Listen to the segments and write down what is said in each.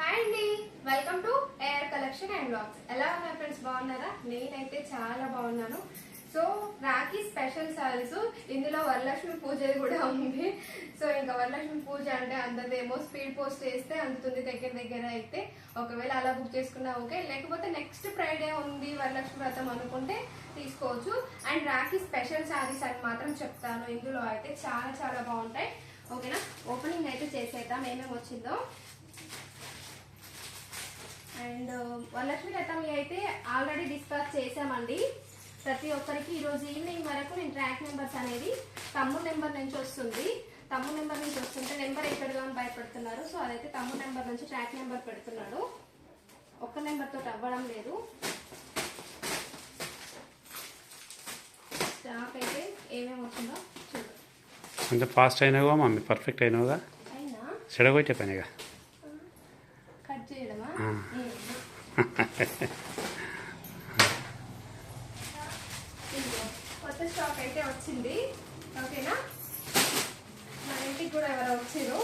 Hi అండి. Welcome to air collection and blogs ఎలా ఉన్నారు ఫ్రెండ్స్ బాగున్నారా? నేనైతే చాలా బాగున్నాను. సో రాఖీ స్పెషల్ సారీస్ ఇందులో వరలక్ష్మి పూజ కూడా ఉంది. సో ఇంకా వరలక్ష్మి పూజ అంటే అందరిదేమో స్పీడ్ పోస్ట్ చేస్తే అందుతుంది దగ్గర దగ్గర అయితే. ఒకవేళ అలా బుక్ చేసుకున్నా ఓకే లేకపోతే నెక్స్ట్ ఫ్రైడే ఉంది వరలక్ష్మి వ్రతం అనుకుంటే తీసుకోవచ్చు. అండ్ రాఖీ స్పెషల్ సారీస్ అని మాత్రం చెప్తాను. ఇందులో అయితే చాలా చాలా బాగుంటాయి. ఓకేనా ఓపెనింగ్ అయితే చేసేద్దాం. ఏమేమి వచ్చిందో. అండ్ వరలక్ష్మి రథం అయితే ఆల్రెడీ డిస్కస్ చేసామండి ప్రతి ఒక్కరికి ఈరోజు ఈవినింగ్ వరకు నేను ట్రాక్ నెంబర్స్ అనేది తమ్ముడు నెంబర్ నుంచి వస్తుంది. తమ్ముడు నెంబర్ నుంచి వస్తుంటే నెంబర్ ఎక్కడగా అని భయపడుతున్నారు. సో అదైతే తమ్ముడు నెంబర్ నుంచి ట్రాక్ నెంబర్ పెడుతున్నాడు. ఒక్క నెంబర్ తోటి అవ్వడం లేదు. స్టాక్ అయితే ఏమేమి చూద్దాం. కొంచెం ఫాస్ట్ అయినావుగా మమ్మీ? పర్ఫెక్ట్ అయినావుగా? అయినా? చెడగొట్టే పనిగా? కట్ చేయడమా? కొత్త స్టాక్ అయితే వచ్చింది. ఓకేనా? మన ఇంటికి కూడా ఎవరో వచ్చారు.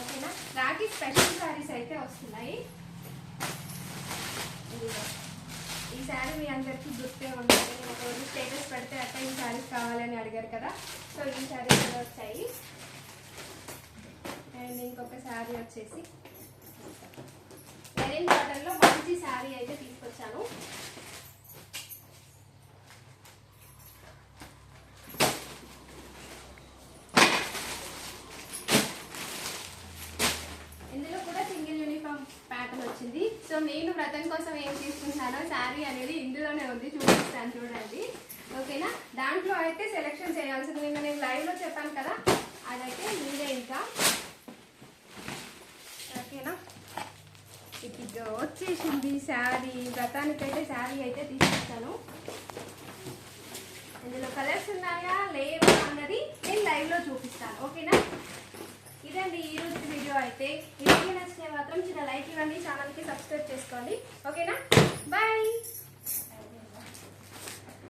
ఓకేనా? రాఖీ స్పెషల్ శారీస్ అయితే వస్తున్నాయి. ఈ శారీ మీ అందరికీ గుర్తే ఉంటుంది. ఒకరోజు స్టేటస్ పెడితే అట్లా ఈ శారీస్ కావాలని అడిగారు కదా. సో ఈ శారీస్ కూడా వచ్చాయి. అండ్ ఇంకొక శారీ వచ్చేసి మెరీన్ కాటన్లో మంచి శారీ అయితే తీసుకొచ్చాను. ఇందులో కూడా సింగిల్ యూనిఫామ్ ప్యాటర్న్ వచ్చింది. సో నేను వ్రతం కోసం ఏం తీసుకుంటానో శారీ అనేది ఇందులోనే ఉంది చూపిస్తాను చూడండి. ఓకేనా? దాంట్లో అయితే సెలెక్షన్ చేయాల్సింది. నిన్న నేను లైవ్లో చెప్పాను కదా అదైతే మీరే ఇంకా ఓకేనా ఇదిగో వచ్చేసింది శారీ. వ్రతానికైతే శారీ అయితే తీసుకొచ్చాను ఇందులో కలర్స్ ఉన్నాయా? లేవా అన్నది నేను లైవ్లో చూపిస్తాను. ఓకేనా? ఇదండి ఈరోజు వీడియో అయితే. ఈ వీడియో నచ్చితే మాత్రం చిన్న లైక్ ఇవ్వండి. ఛానల్కి సబ్స్క్రైబ్ చేసుకోండి. ఓకేనా? బాయ్